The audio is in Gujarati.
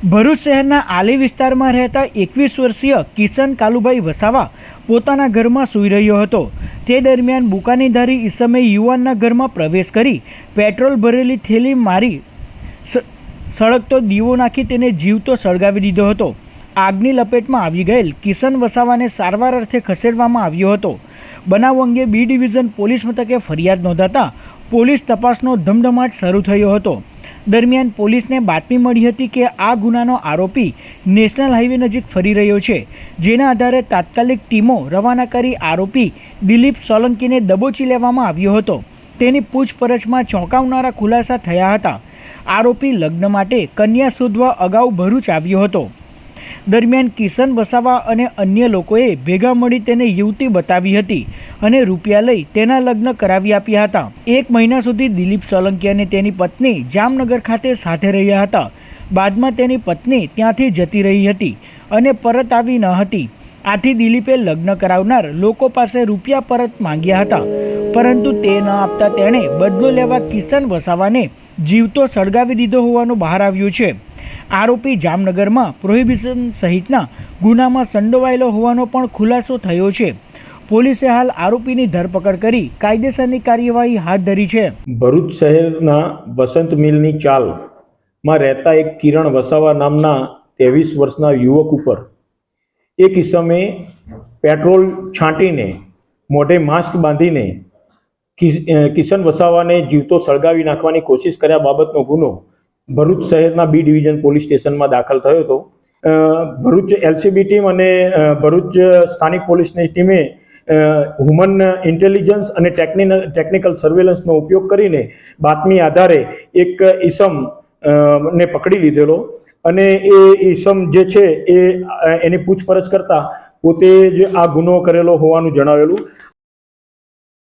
ભરૂચ શહેરના આલી વિસ્તારમાં રહેતા એકવીસ વર્ષીય કિશન કાલુભાઈ વસાવા પોતાના ઘરમાં સૂઈ રહ્યો હતો. તે દરમિયાન બુકાનીધારી ઈસમે યુવાનના ઘરમાં પ્રવેશ કરી પેટ્રોલ ભરેલી થેલી મારી સળગતો દીવો નાખી તેને જીવતો સળગાવી દીધો હતો. આગની લપેટમાં આવી ગયેલ કિશન વસાવાને સારવાર અર્થે ખસેડવામાં આવ્યો હતો. બનાવ અંગે બી ડિવિઝન પોલીસ મથકે ફરિયાદ નોંધાતા પોલીસ તપાસનો ધમધમાટ શરૂ થયો હતો. દરમિયાન પોલીસને બાતમી મળી હતી કે આ ગુનાનો આરોપી નેશનલ હાઈવે નજીક ફરી રહ્યો છે, જેના આધારે તાત્કાલિક ટીમો રવાના કરી આરોપી દિલીપ સોલંકીને દબોચી લેવામાં આવ્યો હતો. તેની પૂછપરછમાં ચોંકાવનારા ખુલાસા થયા હતા. આરોપી લગ્ન માટે કન્યા શોધવા અગાઉ ભરૂચ આવ્યો હતો. દરમિયાન કિશન વસાવા અને અન્ય લોકોએ ભેગા મળી તેને યુવતી બતાવી હતી અને રૂપિયા લઈ તેના લગ્ન કરાવી આપ્યા હતા. એક મહિના સુધી દિલીપ સોલંકી અને તેની પત્ની જામનગર ખાતે સાથે રહ્યા હતા. બાદમાં તેની પત્ની ત્યાંથી જતી રહી હતી અને પરત આવી ન હતી. આથી દિલીપે લગ્ન કરાવનાર લોકો પાસે રૂપિયા પરત માંગ્યા હતા. પરંતુ તે ન આપતા તેણે બદલો લેવા કિશન વસાવાને જીવતો સળગાવી દીધો હોવાનું બહાર આવ્યું છે. આરોપી જામનગરમાં પ્રોહિબિશન સહિતના ગુનામાં સંડોવાયેલો હોવાનો પણ ખુલાસો થયો છે. પોલીસે હાલ આરોપીની ધરપકડ કરી કાયદેસરની કાર્યવાહી હાથ ધરી છે. ભરૂચ શહેરના વસંત મિલની ચાલમાં રહેતા એક કિરણ વસાવા નામના ત્રેવીસ વર્ષના યુવક ઉપર એક ઇસમે પેટ્રોલ છાંટીને, મોઢે માસ્ક બાંધીને કિશન વસાવાને જીવતો સળગાવી નાખવાની કોશિશ કર્યા બાબતનો ગુનો ભરૂચ શહેરના બી ડિવિઝન પોલીસ સ્ટેશનમાં દાખલ થયો હતો. ભરૂચ એલસીબી ટીમ અને ભરૂચ સ્થાનિક પોલીસની ટીમે હ્યુમન ઇન્ટેલિજન્સ અને ટેકનિકલ સર્વેલન્સનો ઉપયોગ કરીને બાતમી આધારે એક ઈસમ ને પકડી લીધેલો. અને એ ઈસમ જે છે એ એની પૂછપરછ કરતા પોતે જ આ ગુનો કરેલો હોવાનું જણાવેલું.